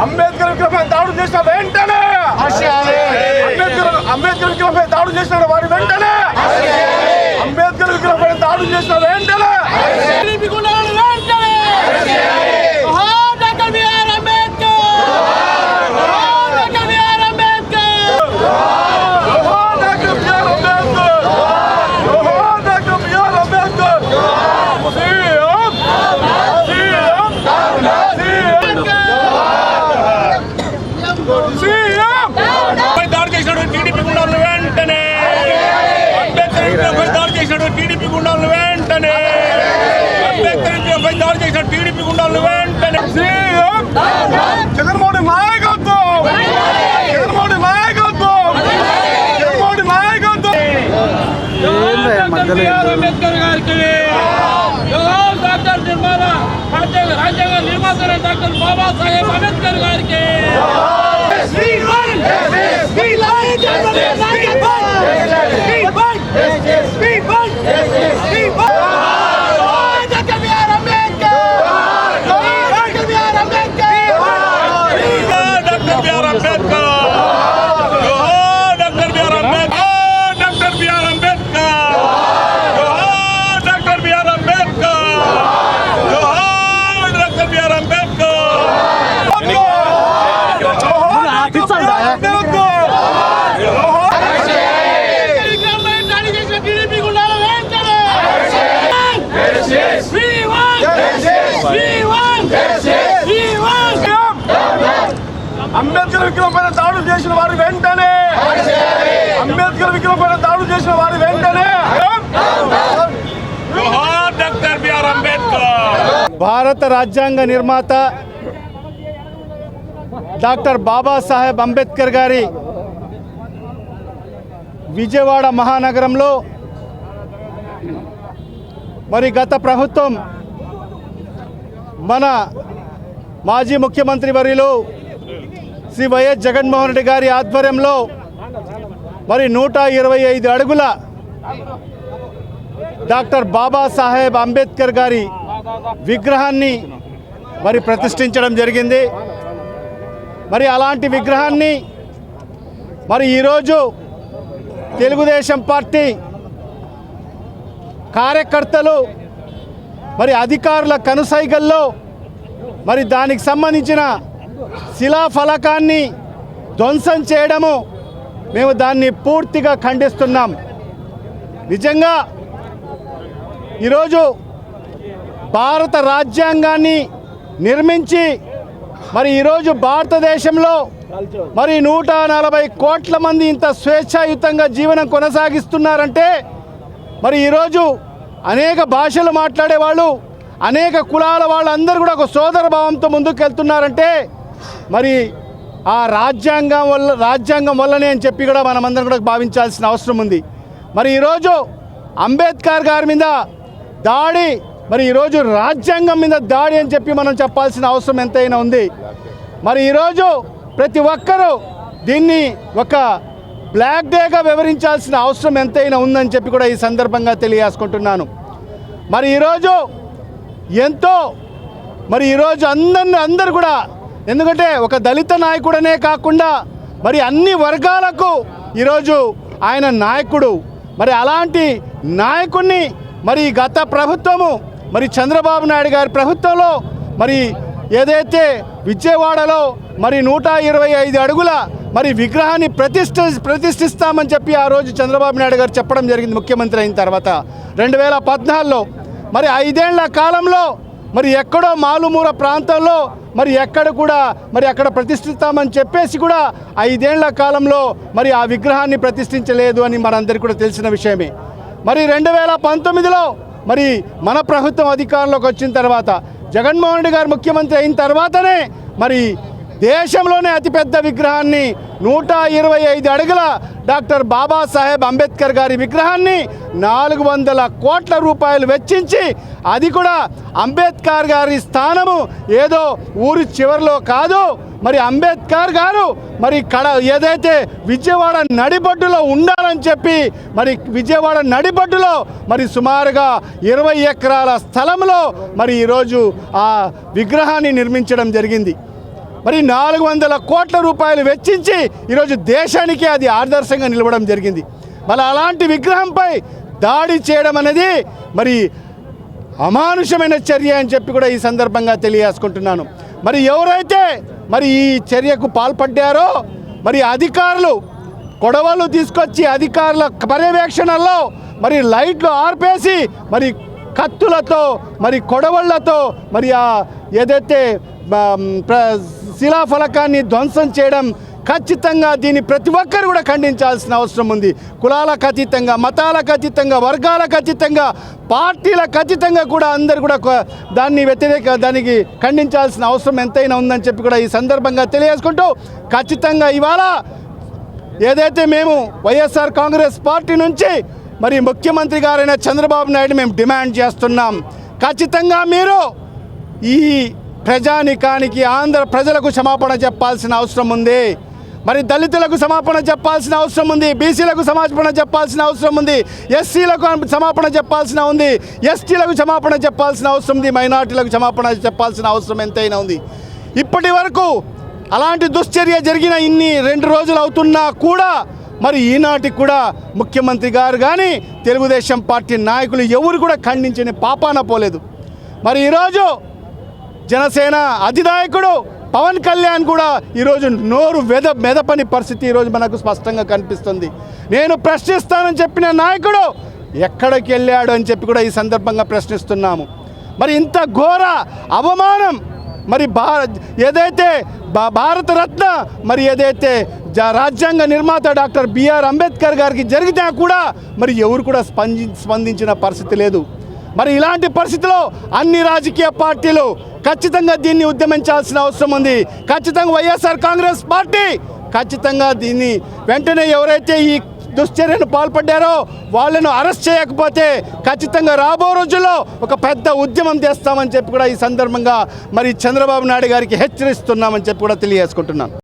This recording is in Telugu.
I'm Ahmed జగన్మోహన్ నాయకత్వం! జగన్మోహన్ నాయకత్వం! జగన్మోహన్ నాయకత్వం! డాక్టర్ బిఆర్ అంబేద్కర్ గారికి డాక్టర్ నిర్మాణ రాజ్యాంగ రాజ్యాంగ నిర్మాత డాక్టర్ బాబాసాహెబ్ అంబేద్కర్ గారికి డాక్టర్ బిఆర్ అంబేద్కర్ జోహార్ doctor B R Ambedkar doctor B R Ambedkar జోహార్ డాక్టర్ బిఆర్ అంబేద్కర్ జోహార్ డాక్టర్ బిఆర్ అంబేద్కర్ అంబేద్కర్ విగ్రహం పైన దాడులు చేసిన వారు వెంటనే! అంబేద్కర్ విగ్రహం పైన దాడులు చేసిన వారు వెంటనే! భారత రాజ్యాంగ నిర్మాత డాక్టర్ బాబాసాహెబ్ అంబేద్కర్ గారి విజయవాడ మహానగరంలో మరి గత ప్రభుత్వం మన మాజీ ముఖ్యమంత్రి వర్యులు శ్రీ వైఎస్ జగన్మోహన్ రెడ్డి గారి ఆధ్వర్యంలో మరి నూట ఇరవై ఐదు అడుగుల డాక్టర్ బాబాసాహెబ్ అంబేద్కర్ గారి విగ్రహాన్ని మరి ప్రతిష్ఠించడం జరిగింది. మరి అలాంటి విగ్రహాన్ని మరి ఈరోజు తెలుగుదేశం పార్టీ కార్యకర్తలు మరి అధికారుల కనుసైగల్లో మరి దానికి సంబంధించిన శిలాఫలకాన్ని ధ్వంసం చేయడము మేము దాన్ని పూర్తిగా ఖండిస్తున్నాం. నిజంగా ఈరోజు భారత రాజ్యాంగాన్ని నిర్మించి మరి ఈరోజు భారతదేశంలో మరి నూట నలభై కోట్ల మంది ఇంత స్వేచ్ఛాయుతంగా జీవనం కొనసాగిస్తున్నారంటే మరి ఈరోజు అనేక భాషలు మాట్లాడే వాళ్ళు అనేక కులాల వాళ్ళందరూ కూడా ఒక సోదర భావంతో ముందుకు వెళ్తున్నారంటే మరి ఆ రాజ్యాంగం వల్ల రాజ్యాంగం వల్లనే అని చెప్పి కూడా మనమందరం కూడా భావించాల్సిన అవసరం ఉంది. మరి ఈరోజు అంబేద్కర్ గారి మీద దాడి మరి ఈరోజు రాజ్యాంగం మీద దాడి అని చెప్పి మనం చెప్పాల్సిన అవసరం ఎంతైనా ఉంది. మరి ఈరోజు ప్రతి ఒక్కరూ దీన్ని ఒక బ్లాక్ డేగా వివరించాల్సిన అవసరం ఎంతైనా ఉందని చెప్పి కూడా ఈ సందర్భంగా తెలియజేసుకుంటున్నాను. మరి ఈరోజు ఎంతో మరి ఈరోజు అందరిని అందరు కూడా ఎందుకంటే ఒక దళిత నాయకుడనే కాకుండా మరి అన్ని వర్గాలకు ఈరోజు ఆయన నాయకుడు. మరి అలాంటి నాయకుడిని మరి గత ప్రభుత్వము మరి చంద్రబాబు నాయుడు గారి ప్రభుత్వంలో మరి ఏదైతే విజయవాడలో మరి నూట ఇరవై ఐదు అడుగుల మరి విగ్రహాన్ని ప్రతిష్ఠ ప్రతిష్ఠిస్తామని చెప్పి ఆ రోజు చంద్రబాబు నాయుడు గారు చెప్పడం జరిగింది ముఖ్యమంత్రి అయిన తర్వాత. రెండు వేల పద్నాలుగులో మరి ఐదేళ్ళ కాలంలో మరి ఎక్కడో మాలుమూల ప్రాంతంలో మరి ఎక్కడ కూడా మరి అక్కడ ప్రతిష్ఠిస్తామని చెప్పేసి కూడా ఐదేళ్ళ కాలంలో మరి ఆ విగ్రహాన్ని ప్రతిష్ఠించలేదు అని మనందరికీ కూడా తెలిసిన విషయమే. మరి రెండు వేల పంతొమ్మిదిలో మరి మన ప్రభుత్వం అధికారంలోకి వచ్చిన తర్వాత జగన్మోహన్ రెడ్డి గారు ముఖ్యమంత్రి అయిన తర్వాతనే మరి దేశంలోనే అతిపెద్ద విగ్రహాన్ని నూట ఇరవై ఐదు అడుగుల డాక్టర్ బాబాసాహెబ్ అంబేద్కర్ గారి విగ్రహాన్ని నాలుగు వందల కోట్ల రూపాయలు వెచ్చించి అది కూడా అంబేద్కర్ గారి స్థానము. ఏదో ఊరి చివరిలో కాదు. మరి అంబేద్కర్ గారు మరి కడ ఏదైతే విజయవాడ నడిబొడ్డులో ఉండాలని చెప్పి మరి విజయవాడ నడిబొడ్డులో మరి సుమారుగా ఇరవై ఎకరాల స్థలంలో మరి ఈరోజు ఆ విగ్రహాన్ని నిర్మించడం జరిగింది. మరి నాలుగు వందల కోట్ల రూపాయలు వెచ్చించి ఈరోజు దేశానికి అది ఆదర్శంగా నిలవడం జరిగింది. మరి అలాంటి విగ్రహంపై దాడి చేయడం అనేది మరి అమానుషమైన చర్య అని చెప్పి కూడా ఈ సందర్భంగా తెలియజేసుకుంటున్నాను. మరి ఎవరైతే మరి ఈ చర్యకు పాల్పడ్డారో మరి అధికారులు కొడవలు తీసుకొచ్చి అధికారుల పర్యవేక్షణలో మరి లైట్లు ఆర్పేసి మరి కత్తులతో మరి కొడవళ్ళతో మరి ఆ ఏదైతే ప్ర- శిలాఫలకాన్ని ధ్వంసం చేయడం ఖచ్చితంగా దీన్ని ప్రతి ఒక్కరు కూడా ఖండించాల్సిన అవసరం ఉంది. కులాలకు అతీతంగా మతాలకు అతీతంగా వర్గాలకు అతీతంగా పార్టీలకు అతీతంగా కూడా అందరు కూడా దాన్ని వ్యతిరేక దానికి ఖండించాల్సిన అవసరం ఎంతైనా ఉందని చెప్పి కూడా ఈ సందర్భంగా తెలియజేసుకుంటూ ఖచ్చితంగా ఇవాళ ఏదైతే మేము వైఎస్ఆర్ కాంగ్రెస్ పార్టీ నుంచి మరి ముఖ్యమంత్రి గారైన చంద్రబాబు నాయుడు మేము డిమాండ్ చేస్తున్నాం. ఖచ్చితంగా మీరు ఈ ప్రజానికానికి ఆంధ్ర ప్రజలకు క్షమాపణ చెప్పాల్సిన అవసరం ఉంది. మరి దళితులకు సమాపణ చెప్పాల్సిన అవసరం ఉంది. బీసీలకు సమాపణ చెప్పాల్సిన అవసరం ఉంది. ఎస్సీలకు సమాపణ చెప్పాల్సిన ఉంది. ఎస్టీలకు సమాపణ చెప్పాల్సిన అవసరం ఉంది. మైనార్టీలకు క్షమాపణ చెప్పాల్సిన అవసరం ఎంతైనా ఉంది. ఇప్పటి వరకు అలాంటి దుశ్చర్య జరిగిన ఇన్ని రెండు రోజులు అవుతున్నా కూడా మరి ఈనాటికి కూడా ముఖ్యమంత్రి గారు కానీ తెలుగుదేశం పార్టీ నాయకులు ఎవరు కూడా ఖండించని పాపాన పోలేదు. మరి ఈరోజు జనసేన అధినాయకుడు పవన్ కళ్యాణ్ కూడా ఈరోజు నోరు వెద మెదపని పరిస్థితి ఈరోజు మనకు స్పష్టంగా కనిపిస్తుంది. నేను ప్రశ్నిస్తానని చెప్పిన నాయకుడు ఎక్కడికి వెళ్ళాడు అని చెప్పి కూడా ఈ సందర్భంగా ప్రశ్నిస్తున్నాము. మరి ఇంత ఘోర అవమానం మరి భా ఏదైతే భారతరత్న మరి ఏదైతే జ- రాజ్యాంగ నిర్మాత డాక్టర్ బిఆర్ అంబేద్కర్ గారికి జరిగితే కూడా మరి ఎవరు కూడా స్పంది స్పందించిన పరిస్థితి లేదు. మరి ఇలాంటి పరిస్థితిలో అన్ని రాజకీయ పార్టీలు ఖచ్చితంగా దీన్ని ఉద్యమించాల్సిన అవసరం ఉంది. ఖచ్చితంగా వైఎస్ఆర్ కాంగ్రెస్ పార్టీ ఖచ్చితంగా దీన్ని వెంటనే ఎవరైతే ఈ దుశ్చర్యను పాల్పడ్డారో వాళ్ళను అరెస్ట్ చేయకపోతే ఖచ్చితంగా రాబో రోజుల్లో ఒక పెద్ద ఉద్యమం చేస్తామని చెప్పి కూడా ఈ సందర్భంగా మరి చంద్రబాబు నాయుడు గారికి హెచ్చరిస్తున్నామని చెప్పి కూడా తెలియజేసుకుంటున్నాను.